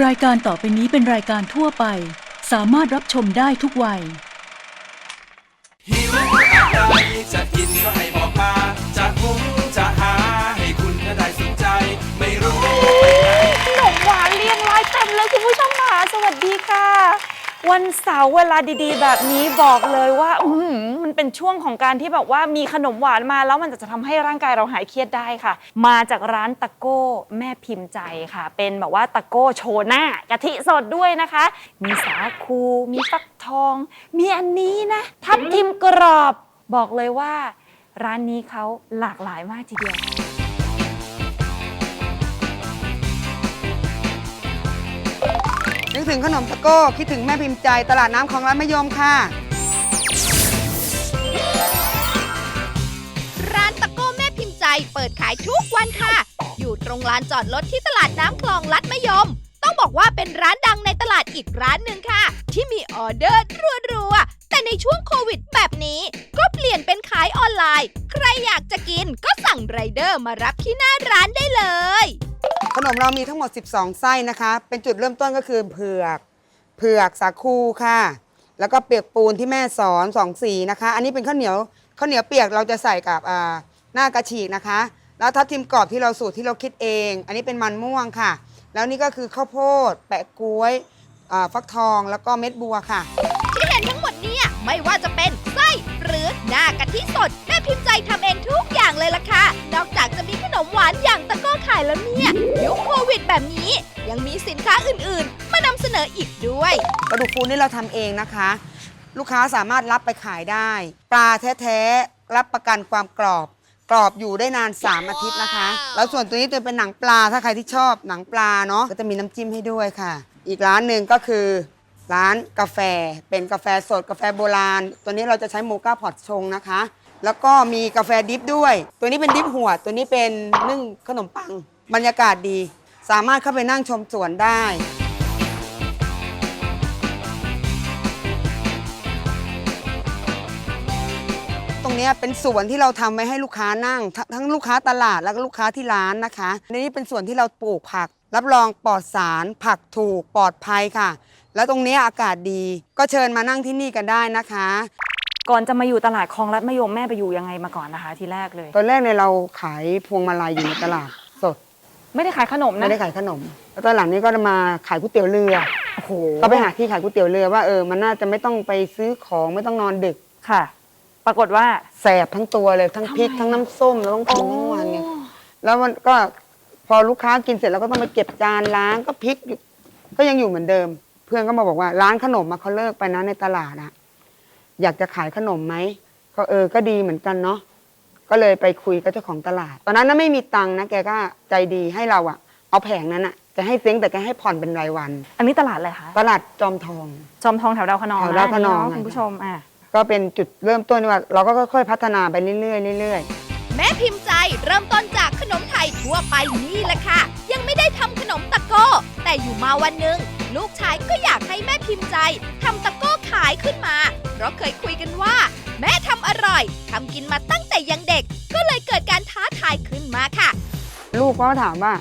รายการต่อไปนี้เป็นรายการทั่วไป สามารถรับชมได้ทุกวัย หิวอะไรจะกินก็ให้บอกมา จะหุงจะหา ให้คุณได้สนใจ ไม่รู้ไปไหนขนมหวานเรียงรายเต็มเลยคุณผู้ชมค่ะ สวัสดีค่ะ วันเสาร์เวลาดีๆ แบบนี้บอกเลยว่าอื้อหือมันเป็นช่วงของการที่แบบว่ามีขนมหวานมาแล้วมันจะทำให้ร่างกายเราหายเครียดได้ค่ะ มาจากร้านตะโก้แม่พิมพ์ใจค่ะ เป็นแบบว่าตะโก้โชว์หน้ากะทิสดด้วยนะคะ มีสาคูมีฟักทอง มีอันนี้นะ ทับทิมกรอบ บอกเลยว่า ร้านนี้เขาหลากหลายมากทีเดียว ถึงขนมตะโก้ คิดถึงแม่พิมพ์ใจ ตลาดน้ำของร้านมะยมค่ะ ร้านตะโก้แม่พิมพ์ใจเปิดขายทุกวันค่ะ อยู่ตรงลานจอดรถที่ตลาดน้ำคลองลัดมะยม ต้องบอกว่าเป็นร้านดังในตลาดอีกร้านหนึ่งค่ะ ที่มีออเดอร์รัวๆแต่ในช่วงโควิดแบบนี้ ก็เปลี่ยนเป็นขายออนไลน์ ใครอยากจะกินก็สั่งไรเดอร์มารับที่หน้าร้านได้เลย ขนมเรามีทั้งหมด 12 ไส้นะคะ เป็นจุดเริ่มต้นก็คือเผือก เผือกสาคูค่ะ แล้วก็เปียกปูนที่แม่สอนสองสีนะคะ อันนี้เป็นข้าวเหนียวข้าวเหนียวเปียกเราจะใส่กับหน้ากระฉีกนะคะ แล้วทับทิมกรอบที่เราสูตรที่เราคิดเอง อันนี้เป็นมันม่วงค่ะ แล้วนี่ก็คือข้าวโพด แปะกล้วยฟักทองแล้วก็เม็ดบัวค่ะ ที่เห็นทั้งหมดเนี่ยไม่ว่าจะเป็นไส้ หรือหน้ากะทิสด แม่พิมพ์ใจทำเองทุกอย่างเลยล่ะค่ะ นอกจากจะมีขนมหวานอย่างตะโก้ขายแล้วเนี่ยยุคโควิดแบบนี้ ยังมีสินค้าอื่นๆ มานำเสนออีกด้วยปลาดุกฟูนี่เราทำเองนะคะ ลูกค้าสามารถรับไปขายได้ ปลาแท้ๆ รับประกันความกรอบ กรอบอยู่ได้นาน 3 อาทิตย์นะคะ แล้วส่วนตัวนี้ตัวเป็นหนังปลาถ้าใครที่ชอบหนังปลาเนาะก็จะมีน้ำจิ้มให้ด้วยค่ะ อีกร้านหนึ่งก็คือ ร้านกาแฟ เป็นกาแฟสดกาแฟโบราณ ตัวนี้เราจะใช้โมกาพอตชงนะคะ แล้วก็มีกาแฟดิฟด้วย ตัวนี้เป็นดิฟหัวตัวนี้เป็นนึ่งขนมปัง บรรยากาศดี สามารถเข้าไปนั่งชมสวนได้ ตรงเนี้ยเป็นส่วนที่เราทำไว้ให้ลูกค้านั่งทงทั้งลูกค้าตลาดแล้วก็ลูกค้าที่ร้านนะคะในนี้เป็นส่วนที่เราปลูกผัก รับรองปลอดสารผักถูกปลอดภัยค่ะ แล้วตรงเนี้ยอากาศดี ก็เชิญมานั่งที่นี่กันได้นะคะ ก่อนจะมาอยู่ตลาดคลองรัดมะยมแม่ไปอยู่ยังไงมาก่อนนะคะ ทีแรกเลย ตอนแรกเนี่ยเราขายพวงมาลัยอยู่ในตลาดสด ไม่ได้ขายขนมไม่นะได้ขายขนม แล้วตอนหลังนี้ก็มาขายก๋วยเตี๋ยวเรือ โอ้โห ก็ไปหาที่ขายก๋วยเตี๋ยวเรือว่าเออมันน่าจะไม่ต้องไปซื้อของไม่ต้องนอนดึก ค่ะ ปรากฏว่าแสบทั้งตัวเลยทั้งพริกทำไมทั้งน้ำส้มเราต้องทำทั้งวันไง แล้วมันก็พอลูกค้ากินเสร็จแล้วก็ต้องไปเก็บจานล้างก็พริกอยู่ก็ยังอยู่เหมือนเดิมเพื่อนก็มาบอกว่าร้านขนมมาเขาเลิกไปนะในตลาดอะอยากจะขายขนมไหมก็เออก็ดีเหมือนกันเนาะก็เลยไปคุยกับเจ้าของตลาด ตอนนั้นน่ะไม่มีตังค์นะแกก็ใจดีให้เราอะเอาแผงนั้นอะจะให้เซ้งแต่แกให้ผ่อนเป็นรายวัน อันนี้ตลาดอะไรคะตลาดจอมทอง จอมทองแถวดาวคะนองแถวดาวคะนองเะอะคุณผู้ชมอะก็เป็นจุดเริ่มต้นว่า เราก็ค่อยๆพัฒนาไปเรื่อยๆเรื่อยๆ แม่พิมพ์ใจเริ่มต้นจากขนมไทยทั่วไปนี่แหละค่ะ ยังไม่ได้ทำขนมตะโก้ แต่อยู่มาวันหนึ่งลูกชายก็อยากให้แม่พิมพ์ใจทำตะโก้ขายขึ้นมา เพราะเคยคุยกันว่า แม่ทำอร่อยทำกินมาตั้งแต่ยังเด็ก ก็เลยเกิดการท้าทายขึ้นมาค่ะ ลูกก็ถามว่า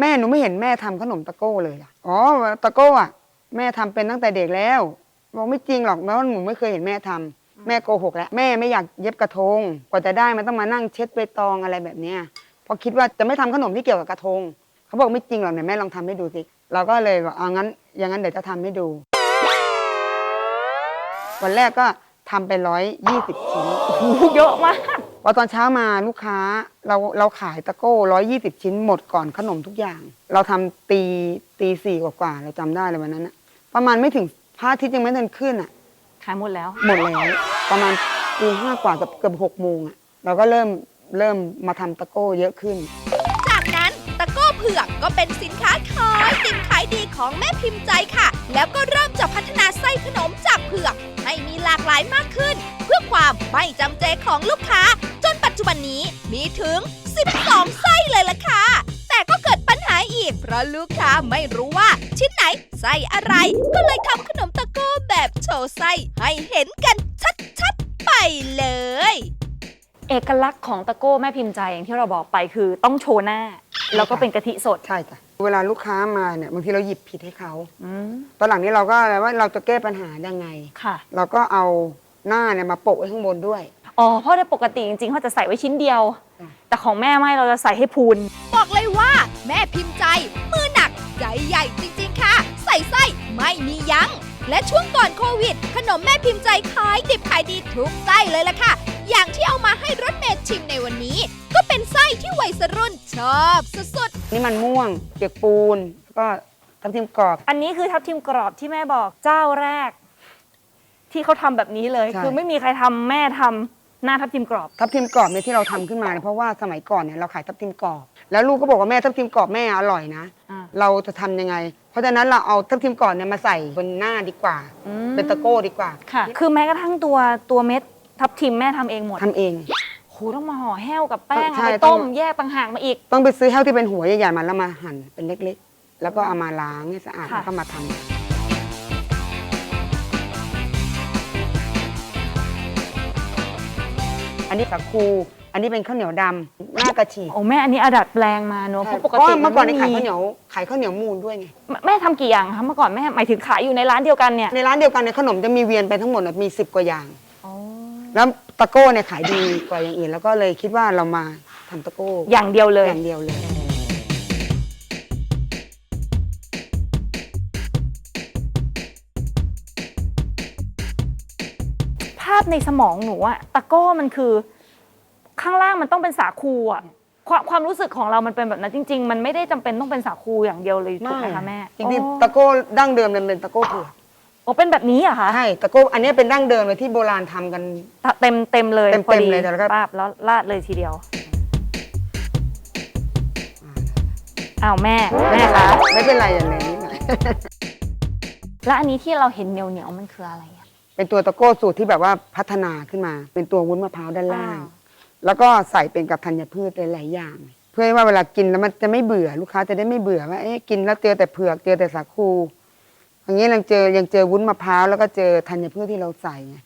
แม่หนูไม่เห็นแม่ทำขนมตะโก้เลยอะอ๋อตะโก้อะแม่ทำเป็นตั้งแต่เด็กแล้วบอกไม่จริงหรอกแม้ว่าหนูไม่เคยเห็นแม่ทำ แม่โกหกแล้วแม่ไม่อยากเย็บกระทง กว่าจะได้มันต้องมานั่งเช็ดใบตองอะไรแบบเนี้ยเพอคิดว่าจะไม่ทำขนมที่เกี่ยวกับกระทง เขาบอกไม่จริงหรอกเนี่ยแม่ลองทำให้ดูสิเราก็เลยบอกเอางั้นอย่างนั้นเดี๋ยวจะทำให้ดู วันแรกก็ทำไปร้อยยี่สิบชิ้นเยอะมากพอตอนเช้ามาลูกค้าเราเราขายตะโก้ร้อยยี่สิบชิ้นหมดก่อนขนมทุกอย่าง เราทำตีตีสี่กว่าๆเราจำได้เลยวันนั้นนะประมาณไม่ถึงพระอาทิตย์ยังไม่ทันขึ้นอะขายหมดแล้ว หมดแล้ว ประมาณตีห้ากว่าเกับเกือบหกโมงอะเราก็เริ่มเริ่มมาทำตะโก้เยอะขึ้น จากนั้นตะโก้เผือกก็เป็นสินค้าขายดิบขายดีของแม่พิมพ์ใจค่ะ แล้วก็เริ่มจะพัฒนาไส้ขนมจากเผือกให้มีหลากหลายมากขึ้น เพื่อความไม่จำเจของลูกค้า จนปัจจุบันนี้มีถึง 12 ไส้เลยล่ะค่ะ ราะลูกค้าไม่รู้ว่า ชิ้นไหนไส้อะไร ก็เลยทำขนมตะโก้แบบโชว์ไส้ให้เห็นกันชัดๆไปเลย เอกลักษณ์ของตะโก้แม่พิมพ์ใจอย่างที่เราบอกไปคือต้องโชว์หน้า แล้วก็เป็นกะทิสด ใช่จ้ะเวลาลูกค้ามาเนี่ยบางทีเราหยิบผิดให้เขาอืมตอนหลังนี้เราก็อะไรว่าเราจะแก้ปัญหายังไง ค่ะ เราก็เอาหน้าเนี่ยมาโปะไว้ข้างบนด้วย อ๋อ เพราะในปกติจริงๆเขาจะใส่ไว้ชิ้นเดียว จ้ะ แต่ของแม่ไม่เราจะใส่ให้พูน บอกเลยว่า แม่พิมพ์ใจ มือหนักใจใหญ่จริง ๆ ค่ะ ใส่ไส้ไม่มียัง้ง และช่วงก่อนโควิด ขนมแม่พิมพ์ใจขายดิบขายดีทุกไส้เลยล่ะค่ะ อย่างที่เอามาให้รถเมย์ชิมในวันนี้ ก็เป็นไส้ที่วัยรุ่นชอบสุดๆนี่มันม่วง เปียกปูน แล้วก็ทับทิมกรอบ อันนี้คือทับทิมกรอบที่แม่บอกเจ้าแรก ที่เขาทำแบบนี้เลย ใช่ คือไม่มีใครทำแม่ทำ หน้าทับทิมกรอบ ทับทิมกรอบเนี่ยที่เราทำขึ้นมาเนี่ยเพราะว่าสมัยก่อนเนี่ยเราขายทับทิมกรอบ แล้วลูกก็บอกว่าแม่ทับทิมกรอบแม่อร่อยนะ อ่า เราจะทำยังไง เพราะฉะนั้นเราเอาทับทิมกรอบเนี่ยมาใส่บนหน้าดีกว่า อืมเป็นตะโก้ดีกว่าค่ะ คือแม้กระทั่งตัวตัวเม็ดทับทิมแม่ทำเองหมดทำเอง โหต้องมาห่อแห้วกับแป้งใช่เอาไปต้มต้อง แยกต่างหากมาอีก ต้องไปซื้อแห้วที่เป็นหัวใหญ่ๆมาแล้วมาหั่นเป็นเล็กๆ แล้วก็เอามาล้างให้สะอาดค่ะ แล้วก็มาทำ อันนี้สาคูอันนี้เป็นข้าวเหนียวดำหน้ากระฉีกโอ้แม่อันนี้อาดัดแปลงมาเนอะเพราะปกเพราะติว่าเมื่อก่อนในไขายข้าวเหนียวขายข้าวเหนียวมูลด้วยไงแม่ทำกี่อย่างคะเมื่อก่อนแม่หมายถึงขายอยู่ในร้านเดียวกันเนี่ยในร้านเดียวกันในยขนมจะมีเวียนไปทั้งหมดน่ะมีสิบกว่าอย่างแล้วตะโก้เนี่ยขายดีกว่าอย่างอื่น แล้วก็เลยคิดว่าเรามาทำตะโก้อย่างเดียวเลย อย่างเดียวเลย พในสมองหนูอะตะโก้มันคือข้างล่างมันต้องเป็นสาคูอะความความรู้สึกของเรามันเป็นแบบนั้นจริง ๆ มันไม่ได้จำเป็นต้องเป็นสาคูอย่างเดียวเลยถูกไหมคะแม่จริงโอ้ๆตะโก้ดั้งเดิมเนี่ยเป็นตะโก้เผือกโอ้เป็นแบบนี้เหรอะคะใช่ตะโก้อันนี้เป็นดั้งเดิมเลยที่โบราณทำกัน เต็มเต็มเลยเต็มๆพอดีเลยแต่แล้วก็ป้าบแล้วลาดเลยทีเดียวอ้าวแม่แม่คะไม่เป็นไรอย่างไรนิดหน่อยแล้วอันนี้ที่เราเห็นเหนียวเหนียวๆมันคืออะไรอะ เป็นตัวตะโก้สูตรที่แบบว่าพัฒนาขึ้นมา เป็นตัววุ้นมะพร้าวด้านล่างอ้าวแล้วก็ใส่เป็นกับธัญพืชหลายๆอย่าง เพื่อให้ว่าเวลากินแล้วมันจะไม่เบื่อลูกค้าจะได้ไม่เบื่อว่าเอ๊ะกินแล้วเจอแต่เผือกเจอแต่สาคูอย่างนี้ยังเจอยังเจอวุ้นมะพร้าวแล้วก็เจอธัญพืชที่เราใส่ไง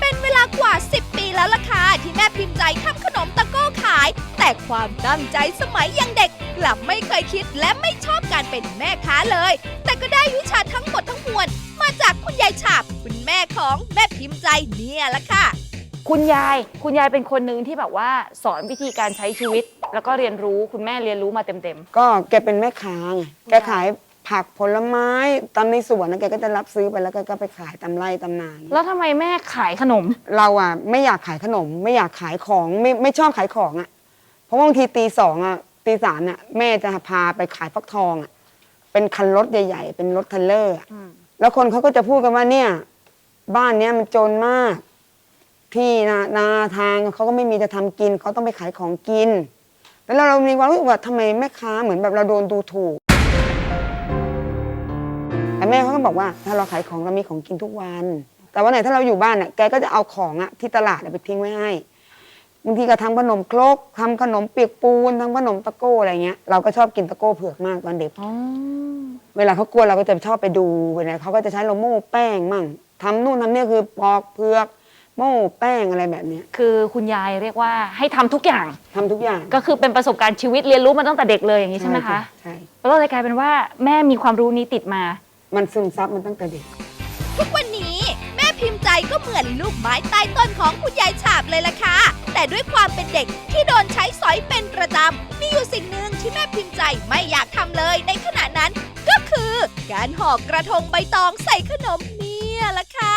เป็นเวลากว่า 10 ปีแล้วล่ะค่ะที่แม่พิมพ์ใจทำขนมตะโก้ขาย แต่ความตั้งใจสมัยยังเด็ก กลับไม่เคยคิดและไม่ชอบการเป็นแม่ค้าเลย แต่ก็ได้วิชาทั้งหมดทั้ง มวลมาจากคุณยายฉาบคุณแม่ของแม่พิมพ์ใจเนี่ยละค่ะ คุณยายคุณยายเป็นคนหนึ่งที่แบบว่าสอนวิธีการใช้ชีวิต แล้วก็เรียนรู้คุณแม่เรียนรู้มาเต็มก็แกเป็นแม่ค้าไงแกขายผักผลไม้ตามในสวนนะแกก็จะรับซื้อไปแล้วก็ก็ไปขายตามไร่ตามนาๆ แล้วทำไมแม่ขายขนม เราอะไม่อยากขายขนมไม่อยากขายของไม่ไม่ชอบขายของอะ เพราะว่าบางทีตีสองอะตีสามอะแม่จะพาไปขายฟักทองอะเป็นคันรถใหญ่ ๆ เป็นรถเทรลเลอร์อะอืม แล้วคนเขาก็จะพูดกันว่าเนี่ย บ้านเนี้ยมันจนมาก ที่นานาทางเขาก็ไม่มีจะทำกินเขาต้องไปขายของกิน แล้วเรามีความรู้สึกว่าทำไมแม่ค้าเหมือนแบบเราโดนดูถูกแต่แม่เขาก็บอกว่าถ้าเราขายของเรามีของกินทุกวัน แต่วันไหนถ้าเราอยู่บ้านอะแกก็จะเอาของอะที่ตลาดไปทิ้งไว้ให้ บางทีก็ทำขนมครกทำขนมเปียกปูนทำขนมตะโก้อะไรเงี้ยเราก็ชอบกินตะโก้เผือกมากตอนเด็กอ๋อเวลาเขากลัวเราก็จะชอบไปดูเวลาเขาก็จะใช้โลโม่แป้งมั่งทำนู่นทำนี่คือปอกเผือกโม่แป้งอะไรแบบเนี้ยคือคุณยายเรียกว่าให้ทำทุกอย่างทำทุกอย่าง ก็คือเป็นประสบการณ์ชีวิตเรียนรู้มาตั้งแต่เด็กเลยอย่างนี้ใช่ไหมคะใช่แล้วก็เลยกลายเป็นว่าแม่มีความรู้นี้ติดมา มันซึมซับมันตั้งแต่เด็กทุก ก็เหมือนลูกไม้ใต้ต้นของคุณยายฉาบเลยล่ะค่ะ แต่ด้วยความเป็นเด็กที่โดนใช้สอยเป็นประจำ มีอยู่สิ่งหนึ่งที่แม่พิมพ์ใจไม่อยากทำเลยในขณะนั้น ก็คือการห่อกระทงใบตองใส่ขนมเนี่ยล่ะค่ะ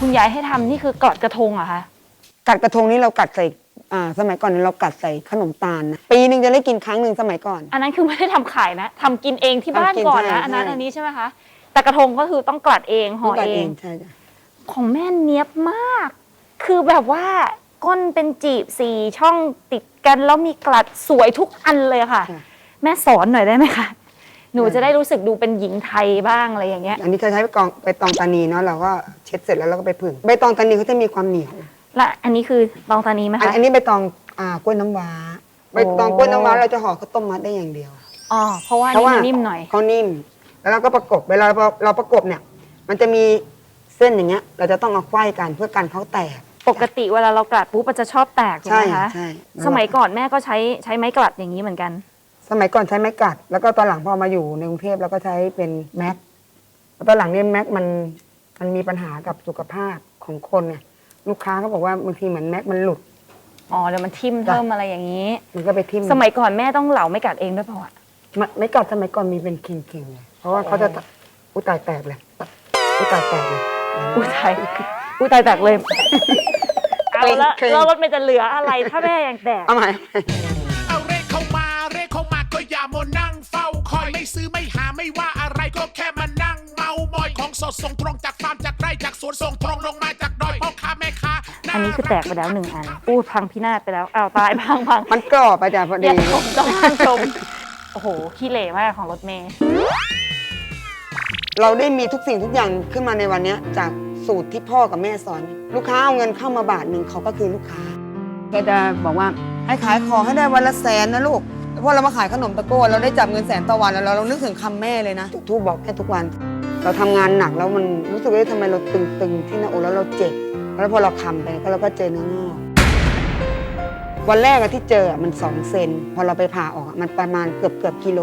คุณยายให้ทำนี่คือกอดกระทงเหรอะคะกัดกระทงนี้เรากัดใส่อ่าสมัยก่อนเรากัดใส่ขนมตาลนะปีหนึ่งจะได้กินครั้งหนึ่งสมัยก่อน อันนั้นคือไม่ได้ทำขายนะทำกินเองที่บ้านทำกินก่อนใช่นะอันนั้นใช่ อันนี้ใช่ไหมคะแต่กระทงก็คือต้องกลัดเองห่อกัดเอเองงใช่จ้ะ ของแม่เนี้ยบมาก คือแบบว่าก้นเป็นจีบสี่ช่องติดกันแล้วมีกลัดสวยทุกอันเลยค่ะ ค่ะ แม่สอนหน่อยได้ไหมคะหนูจะได้รู้สึกดูเป็นหญิงไทยบ้างอะไรอย่างเงี้ย อันนี้เขาใช้ใบกองใบตองตานีเนาะเราก็เช็ดเสร็จแล้วเราก็ไปผึ่งใบตองตานีเขาจะมีความเหนียวและอันนี้คือตองตานีไหมอันคะ อันนี้ใบตองอ่ากล้วยน้ำว้าใบตองโอ้กล้วยน้ำว้าเราจะห่อข้าวต้มมัดได้อย่างเดียว อ๋อเพราะว่านี่มันนิ่มหน่อย เขานิ่ม แล้วเราก็ประกบ เวลาเราเราประกบเนี่ย มันจะมี เส้นอย่างเงี้ย เราจะต้องเอาไขว้กันเพื่อกันเขาแตก ปกติเวลาเรากลัดปุ๊บมันจะชอบแตกถูกใช่ไหมคะ ใช่สมัยก่อนแม่ก็ใช้ใช้ไม้กลัดอย่างนี้เหมือนกัน สมัยก่อนใช้ไม้กัด แล้วก็ตอนหลังพอมาอยู่ในกรุงเทพแล้วก็ใช้เป็นแม็กแล้วตอนหลังเนี่ยแม็กมันมันมีปัญหากับสุขภาพของคนเนี่ยลูกค้าก็บอกว่าบางทีเหมือนแม็กมันหลุด อ๋อเดี๋ยวมันทิ่มจ้ะเพิ่มอะไรอย่างนี้ มันก็ไปทิ่มสมัยก่อนแม่ต้องเหลาไม่กัดเองด้วยเปล่าอะไม่ไม้กัดสมัยก่อนมีเป็นคิงคิงๆเลยเพราะว่าเขาจะอุ้ยตายแตกเลยอุ้ยตายแตกเลย อุ้ยตายอุ้ยตายแตกเลย เอาละเคร่งๆแล้วรถมันจะเหลืออะไรถ้าแม่ยังแตก เอาใหม่เอาเรขเข้ามาเรขเข้ามาก็อย่ามัวนั่งเฝ้าคอยไม่ซื้อไม่หาไม่ว่าอะไรก็แค่มานั่งเมามอยของสดส่งตรงจากฟาร์มจากไร่จากสวนส่งตรงลงมาจากดอยพ่อค้าแม่ค้าอันนี้คือแตกไปแล้วหนึ่งอันอู้พังพินาศไปแล้วอ้าวตายพังพังมันกรอบไปจ้ะพออดีย่าชมต้องห้ามชม โอ้โหขี้เหร่มากของรถเมย์ เราได้มีทุกสิ่งทุกอย่างขึ้นมาในวันนี้จากสูตรที่พ่อกับแม่สอน ลูกค้าเอาเงินเข้ามาบาทหนึ่งเขาก็คือลูกค้าแกจะบอกว่าให้ขายของให้ได้วันละแสนนะลูกเพราะเรามาขายขนมตะโก้เราได้จับเงินแสนต่อวันแล้วเราเรานึกถึงคำแม่เลยนะจุดทูบอกแม่ทุกวัน เราทำงานหนักแล้วมันรู้สึกว่าทำไมเราตึงๆที่หน้าอกแล้วเราเจ็บแล้วพอเราคำไปก็เราก็เจอเนื้องอกวันแรกที่เจอมันสองเซนพอเราไปผ่าออกมันประมาณเกือบเกือบกิโล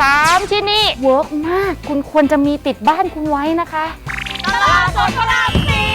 สามชิ้นนี้เวิร์กมาก คุณควรจะมีติดบ้านคุณไว้นะคะ ตลาดสดพระรามสี่